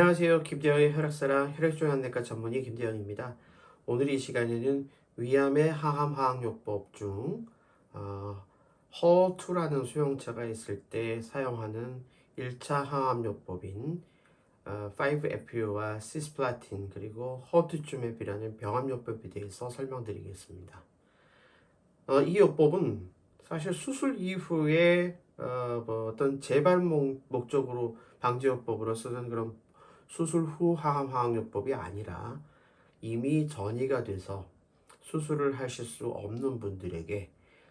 안녕하세요. 김대영의 혈액사랑 혈액종양내과 전문의 김대영입니다. 오늘 이 시간에는 위암의 항암화학요법 중 어, 허투라는 수용체가 있을 때 사용하는 1차 항암요법인 어, 5FU와 시스플라틴 그리고 허투주맵이라는 병암요법에 대해서 설명드리겠습니다. 어, 이 요법은 사실 수술 이후에 어, 뭐 어떤 재발 목, 목적으로 방지요법으로 쓰는 그런 수술 후 항암화학요법이 아니라 이미 전이가 돼서 수술을 하실 수 없는 분들에게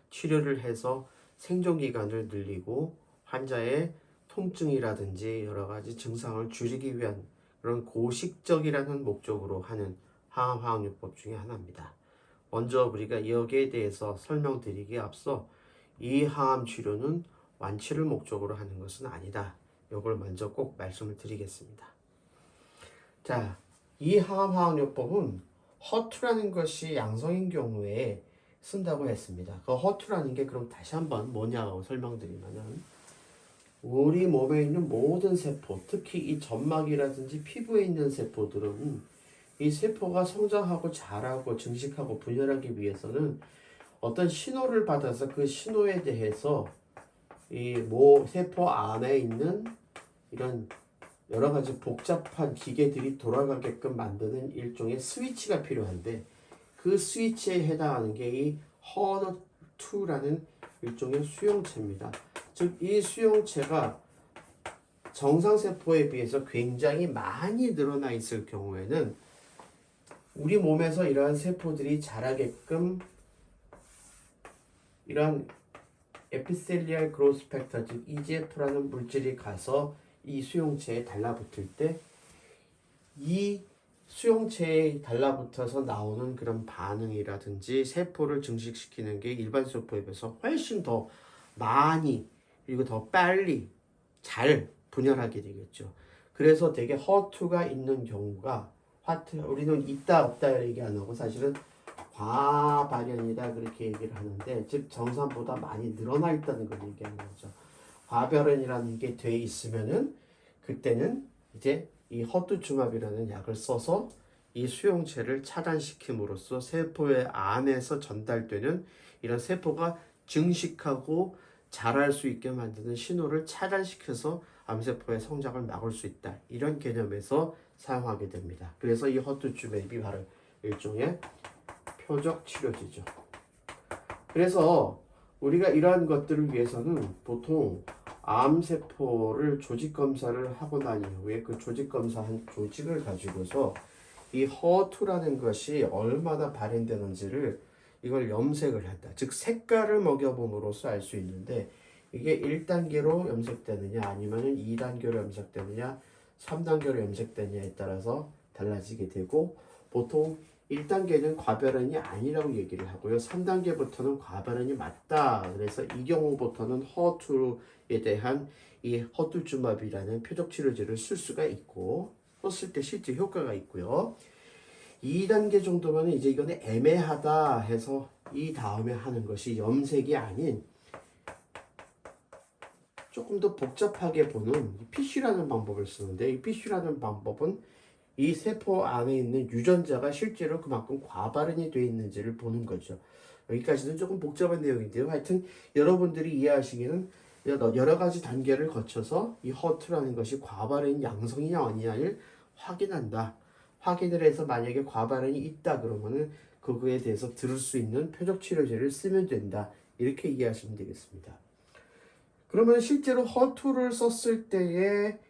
치료를 해서 생존 기간을 늘리고 환자의 통증이라든지 여러 가지 증상을 줄이기 위한 그런 고식적이라는 목적으로 하는 항암화학요법 중에 하나입니다. 먼저 우리가 여기에 대해서 설명드리기에 앞서 이 항암 치료는 완치를 목적으로 하는 것은 아니다. 이걸 먼저 꼭 말씀을 드리겠습니다. 자, 이 항암화학요법은 허투라는 것이 양성인 경우에 쓴다고 했습니다. 그 허투라는 게 그럼 다시 한번 뭐냐고 설명드리면은 우리 몸에 있는 모든 세포, 특히 이 점막이라든지 피부에 있는 세포들은 이 세포가 성장하고 자라고 증식하고 분열하기 위해서는 어떤 신호를 받아서 그 신호에 대해서 이 모 세포 안에 있는 이런 여러 가지 복잡한 기계들이 돌아가게끔 만드는 일종의 스위치가 필요한데 그 스위치에 해당하는 게 이 허너2라는 일종의 수용체입니다. 즉 이 수용체가 정상 세포에 비해서 굉장히 많이 늘어나 있을 경우에는 우리 몸에서 이러한 세포들이 자라게끔 이러한 에피셀리알 그로스 팩터 즉 EGF라는 물질이 가서 이 수용체에 달라붙을 때 이 수용체에 달라붙어서 나오는 그런 반응이라든지 세포를 증식시키는 게 일반 세포에 비해서 훨씬 더 많이 그리고 더 빨리 잘 분열하게 되겠죠. 그래서 되게 허투가 있는 경우가 화트 우리는 있다 없다 얘기 안 하고 사실은 과발현이다 그렇게 얘기를 하는데 즉 정상보다 많이 늘어나 있다는 걸 얘기하는 거죠. 과발현이라는 게 돼 있으면은 그때는 이제 이 허투주맙이라는 약을 써서 이 수용체를 차단시킴으로써 세포의 안에서 전달되는 이런 세포가 증식하고 자랄 수 있게 만드는 신호를 차단시켜서 암세포의 성장을 막을 수 있다. 이런 개념에서 사용하게 됩니다. 그래서 이 허투주맵이 바로 일종의 표적 치료제죠. 그래서 우리가 이러한 것들을 위해서는 보통 암세포를 조직 검사를 하고 난 이후에 그 조직 검사한 조직을 가지고서 이 허투라는 것이 얼마나 발현되는지를 이걸 염색을 한다. 즉 색깔을 먹여봄으로써 알 수 있는데 이게 1단계로 염색되느냐 아니면은 2단계로 염색되느냐 3단계로 염색되느냐에 따라서 달라지게 되고 보통 1단계는 과별현이 아니라고 얘기를 하고요. 3단계부터는 과별현이 맞다. 그래서 이 경우부터는 허투에 대한 이 허투주맙이라는 표적 치료제를 쓸 수가 있고 썼을 때 실제 효과가 있고요. 2단계 정도면 이제 이거는 애매하다 해서 이 다음에 하는 것이 염색이 아닌 조금 더 복잡하게 보는 PC라는 방법을 쓰는데 이 PC라는 방법은 이 세포 안에 있는 유전자가 실제로 그만큼 과발현이 되어 있는지를 보는 거죠. 여기까지는 조금 복잡한 내용인데요. 하여튼 여러분들이 이해하시기는 여러 가지 단계를 거쳐서 이 허투라는 것이 과발현 양성이냐 아니냐를 확인한다. 확인을 해서 만약에 과발현이 있다 그러면은 그거에 대해서 들을 수 있는 표적 치료제를 쓰면 된다. 이렇게 이해하시면 되겠습니다. 그러면 실제로 허투를 썼을 때에 즉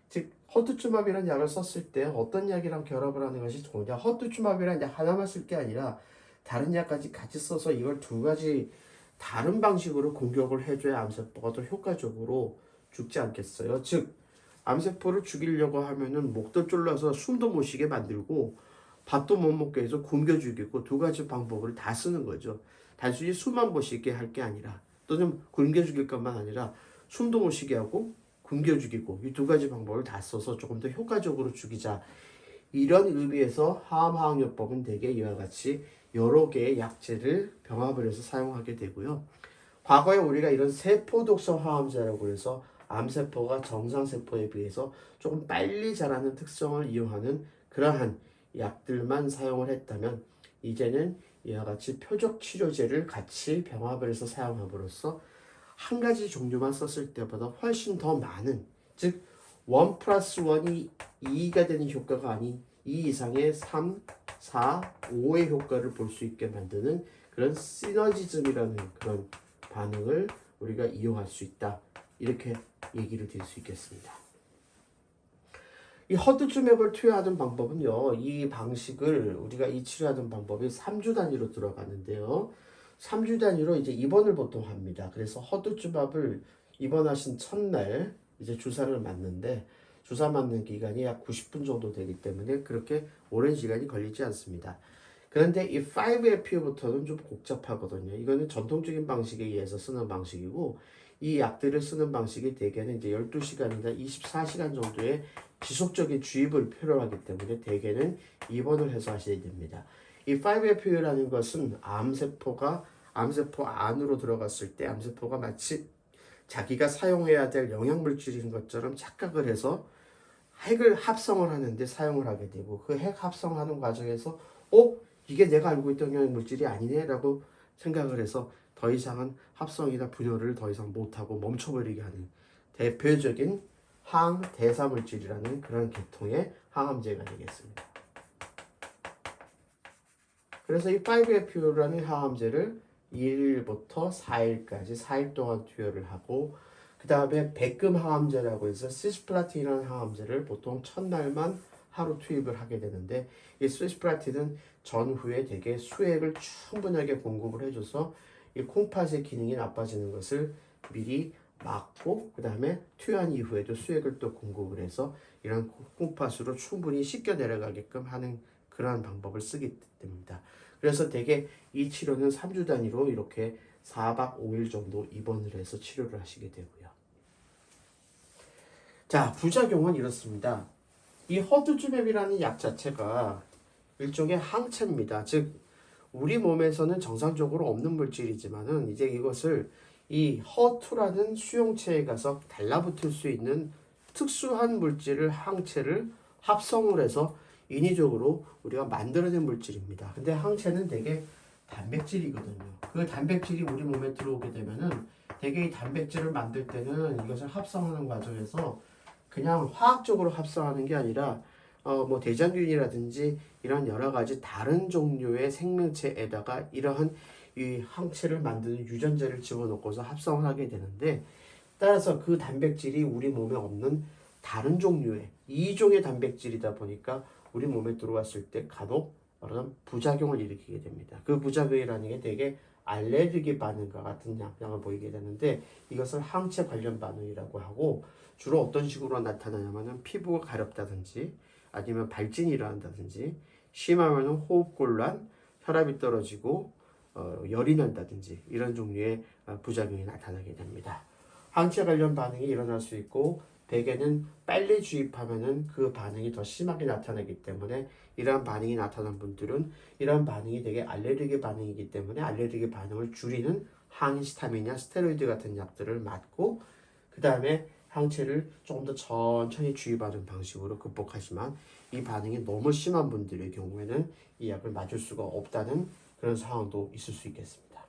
허투주맙이라는 약을 썼을 때 어떤 약이랑 결합을 하는 것이 좋으냐? 허투주맙이라는 약 하나만 쓸 게 아니라 다른 약까지 같이 써서 이걸 두 가지 다른 방식으로 공격을 해줘야 암세포가 더 효과적으로 죽지 않겠어요? 즉 암세포를 죽이려고 하면은 목도 졸라서 숨도 못 쉬게 만들고 밥도 못 먹게 해서 굶겨 죽이고 두 가지 방법을 다 쓰는 거죠. 단순히 숨만 못 쉬게 할 게 아니라 또는 굶겨 죽일 것만 아니라 숨도 못 쉬게 하고 굶겨 죽이고 이 두 가지 방법을 다 써서 조금 더 효과적으로 죽이자 이런 의미에서 항암화학요법은 대개 이와 같이 여러 개의 약제를 병합을 해서 사용하게 되고요. 과거에 우리가 이런 세포독성 항암제라고 해서 암세포가 정상세포에 비해서 조금 빨리 자라는 특성을 이용하는 그러한 약들만 사용을 했다면 이제는 이와 같이 표적 치료제를 같이 병합을 해서 사용함으로써 한 가지 종류만 썼을 때보다 훨씬 더 많은 즉 1 플러스 1이 2가 되는 효과가 아닌 2 이상의 3, 4, 5의 효과를 볼 수 있게 만드는 그런 시너지즘이라는 그런 반응을 우리가 이용할 수 있다. 이렇게 얘기를 드릴 수 있겠습니다. 이 허드주맥을 투여하는 방법은요. 이 방식을 우리가 이 치료하는 방법이 3주 단위로 들어가는데요. 3주 단위로 이제 입원을 보통 합니다. 그래서 허드주밥을 입원하신 첫날 이제 주사를 맞는데 주사 맞는 기간이 약 90분 정도 되기 때문에 그렇게 오랜 시간이 걸리지 않습니다. 그런데 이 5FU부터는 좀 복잡하거든요. 이거는 전통적인 방식에 의해서 쓰는 방식이고 이 약들을 쓰는 방식이 대개는 이제 12시간이나 24시간 정도의 지속적인 주입을 필요로 하기 때문에 대개는 입원을 해서 하셔야 됩니다. 이 5FU라는 것은 암세포가 암세포 안으로 들어갔을 때 암세포가 마치 자기가 사용해야 될 영양물질인 것처럼 착각을 해서 핵을 합성을 하는데 사용을 하게 되고 그 핵 합성하는 과정에서 어? 이게 내가 알고 있던 영양물질이 아니네 라고 생각을 해서 더 이상은 합성이나 분열을 더 이상 못하고 멈춰버리게 하는 대표적인 항대사물질이라는 그런 계통의 항암제가 되겠습니다. 그래서 이 5FU라는 항암제를 1일부터 4일까지 4일 동안 투여를 하고 그 다음에 백금 항암제라고 해서 시스플라틴이라는 항암제를 보통 첫날만 하루 투입을 하게 되는데 이 시스플라틴은 전후에 되게 수액을 충분하게 공급을 해줘서 이 콩팥의 기능이 나빠지는 것을 미리 막고 그 다음에 투여한 이후에도 수액을 또 공급을 해서 이런 콩팥으로 충분히 씻겨 내려가게끔 하는 그러한 방법을 쓰기 됩니다. 그래서 대개 이 치료는 3주 단위로 이렇게 4박 5일 정도 입원을 해서 치료를 하시게 되고요. 자, 부작용은 이렇습니다. 이 허드주맵이라는 약 자체가 일종의 항체입니다. 즉, 우리 몸에서는 정상적으로 없는 물질이지만은 이제 이것을 이 허투라는 수용체에 가서 달라붙을 수 있는 특수한 물질을 항체를 합성을 해서 인위적으로 우리가 만들어낸 물질입니다. 근데 항체는 되게 단백질이거든요. 그 단백질이 우리 몸에 들어오게 되면은 되게 이 단백질을 만들 때는 이것을 합성하는 과정에서 그냥 화학적으로 합성하는 게 아니라 어 뭐 대장균이라든지 이런 여러 가지 다른 종류의 생명체에다가 이러한 이 항체를 만드는 유전자를 집어넣고서 합성을 하게 되는데 따라서 그 단백질이 우리 몸에 없는 다른 종류의 이종의 단백질이다 보니까 우리 몸에 들어왔을 때 간혹 어떤 부작용을 일으키게 됩니다. 그 부작용이라는 게 되게 알레르기 반응과 같은 양상을 보이게 되는데 이것을 항체 관련 반응이라고 하고 주로 어떤 식으로 나타나냐면은 피부가 가렵다든지 아니면 발진이 일어난다든지 심하면은 호흡곤란, 혈압이 떨어지고 어, 열이 난다든지 이런 종류의 어, 부작용이 나타나게 됩니다. 항체 관련 반응이 일어날 수 있고 대개는 빨리 주입하면은 그 반응이 더 심하게 나타나기 때문에 이러한 반응이 나타난 분들은 이러한 반응이 되게 알레르기 반응이기 때문에 알레르기 반응을 줄이는 항히스타민이나 스테로이드 같은 약들을 맞고 그 다음에 항체를 조금 더 천천히 주입하는 방식으로 극복하지만 이 반응이 너무 심한 분들의 경우에는 이 약을 맞을 수가 없다는 그런 상황도 있을 수 있겠습니다.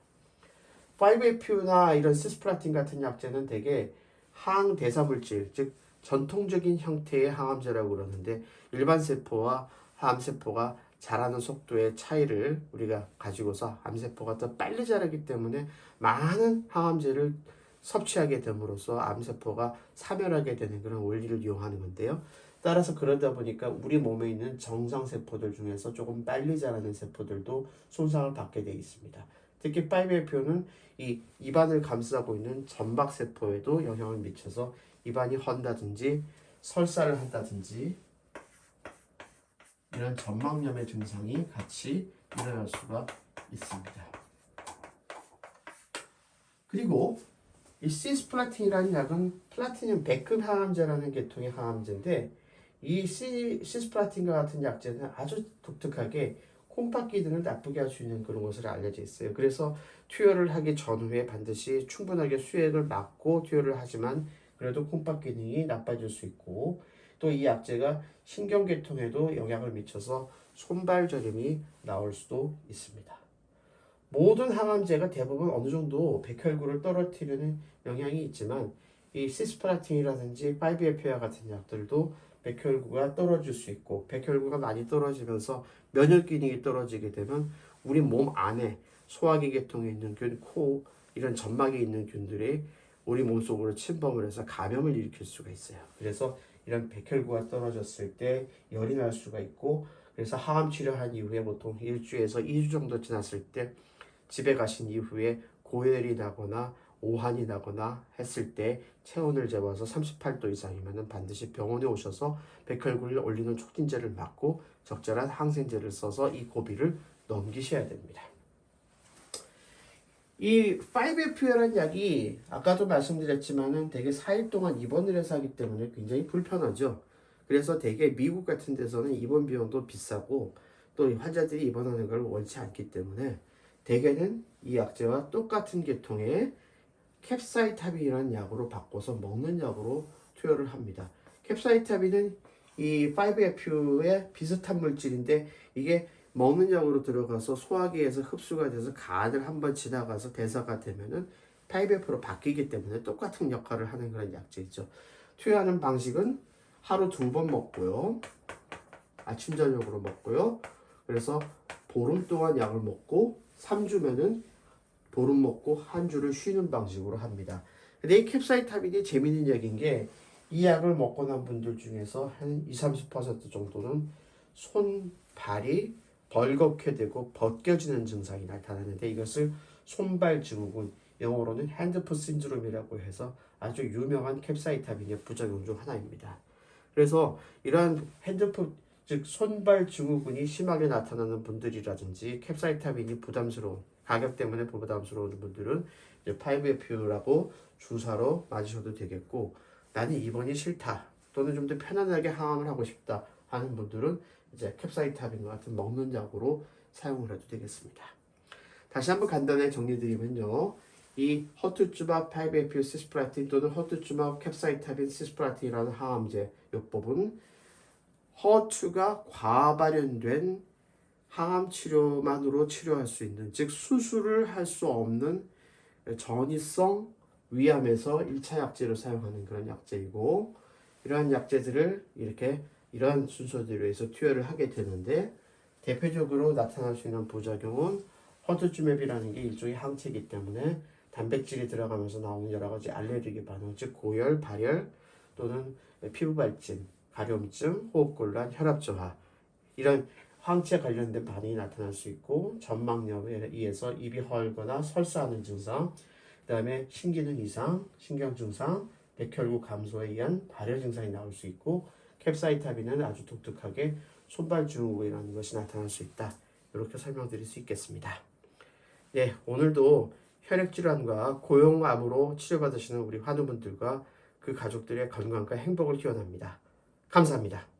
5-APU나 이런 시스플라틴 같은 약제는 대개 항대사물질, 즉 전통적인 형태의 항암제라고 그러는데 일반 세포와 암세포가 자라는 속도의 차이를 우리가 가지고서 암세포가 더 빨리 자라기 때문에 많은 항암제를 섭취하게 됨으로써 암세포가 사멸하게 되는 그런 원리를 이용하는 건데요. 따라서 그러다 보니까 우리 몸에 있는 정상 세포들 중에서 조금 빨리 자라는 세포들도 손상을 받게 되어 있습니다. 특히 5APO는 이 입안을 감싸고 있는 점박 세포에도 영향을 미쳐서 입안이 헌다든지 설사를 한다든지 이런 점막염의 증상이 같이 일어날 수가 있습니다. 그리고 이 시스플라틴이라는 약은 플라티늄 백금 항암제라는 계통의 항암제인데 이 시, 시스플라틴과 같은 약제는 아주 독특하게 콩팥 기능을 나쁘게 할 수 있는 그런 것으로 알려져 있어요. 그래서 투여를 하기 전후에 반드시 충분하게 수액을 막고 투여를 하지만 그래도 콩팥 기능이 나빠질 수 있고 또 이 약제가 신경계통에도 영향을 미쳐서 손발 저림이 나올 수도 있습니다. 모든 항암제가 대부분 어느 정도 백혈구를 떨어뜨리는 영향이 있지만 이 시스프라틴이라든지 5FP와 같은 약들도 백혈구가 떨어질 수 있고 백혈구가 많이 떨어지면서 면역 기능이 떨어지게 되면 우리 몸 안에 소화기 계통에 있는 균, 코 이런 점막에 있는 균들이 우리 몸 속으로 침범을 해서 감염을 일으킬 수가 있어요. 그래서 이런 백혈구가 떨어졌을 때 열이 날 수가 있고 그래서 항암 치료한 이후에 보통 일주에서 2주 정도 지났을 때 집에 가신 이후에 고열이 나거나 오한이 나거나 했을 때 체온을 재봐서 38도 이상이면 반드시 병원에 오셔서 백혈구를 올리는 촉진제를 맞고 적절한 항생제를 써서 이 고비를 넘기셔야 됩니다. 이 5FP라는 약이 아까도 말씀드렸지만은 되게 4일 동안 입원을 해서 하기 때문에 굉장히 불편하죠. 그래서 되게 미국 같은 데서는 입원 비용도 비싸고 또 환자들이 입원하는 걸 원치 않기 때문에 대개는 이 약제와 똑같은 계통의 캡사이타빈이라는 약으로 바꿔서 먹는 약으로 투여를 합니다. 캡사이타빈은 이 5FU의 비슷한 물질인데 이게 먹는 약으로 들어가서 소화기에서 흡수가 돼서 간을 한번 지나가서 대사가 되면은 5FU로 바뀌기 때문에 똑같은 역할을 하는 그런 약제이죠. 투여하는 방식은 하루 두 번 먹고요. 아침 저녁으로 먹고요. 그래서 보름 동안 약을 먹고 3주면은 보름 먹고 한 주를 쉬는 방식으로 합니다. 근데 이 캡사이타빈이 재밌는 약인 게 이 약을 먹고 난 분들 중에서 한 20, 30% 정도는 손, 발이 벌겋게 되고 벗겨지는 증상이 나타나는데 이것을 손발 증후군, 영어로는 핸드폰 신드롬이라고 해서 아주 유명한 캡사이타빈의 부작용 중 하나입니다. 그래서 이러한 핸드폰 즉 손발 증후군이 심하게 나타나는 분들이라든지 캡사이타빈이 부담스러운 가격 때문에 부담스러운 분들은 이제 5FU라고 주사로 맞으셔도 되겠고 나는 입원이 싫다 또는 좀 더 편안하게 항암을 하고 싶다 하는 분들은 이제 캡사이타빈과 같은 먹는 약으로 사용을 해도 되겠습니다. 다시 한번 간단하게 정리드리면요. 이 허투주막 5FU 시스프라틴 또는 허투주막 캡사이타빈 시스프라틴이라는 항암제 요법은 허투가 과발현된 항암 치료만으로 치료할 수 있는 즉 수술을 할 수 없는 전이성 위암에서 1차 약제로 사용하는 그런 약제이고 이러한 약제들을 이렇게 이러한 순서대로 해서 투여를 하게 되는데 대표적으로 나타날 수 있는 부작용은 허투주맵이라는 게 일종의 항체이기 때문에 단백질이 들어가면서 나오는 여러 가지 알레르기 반응 즉 고열, 발열 또는 피부 발진, 가려움증, 호흡곤란, 혈압 저하 이런 황체 관련된 반응이 나타날 수 있고 전막염에 의해서 입이 헐거나 설사하는 증상, 그 다음에 신기능 이상, 신경 증상, 백혈구 감소에 의한 발열 증상이 나올 수 있고 캡사이타빈은 아주 독특하게 손발 증후군이라는 것이 나타날 수 있다. 이렇게 설명드릴 수 있겠습니다. 네, 오늘도 혈액 질환과 고용암으로 치료받으시는 우리 환우분들과 그 가족들의 건강과 행복을 기원합니다. 감사합니다.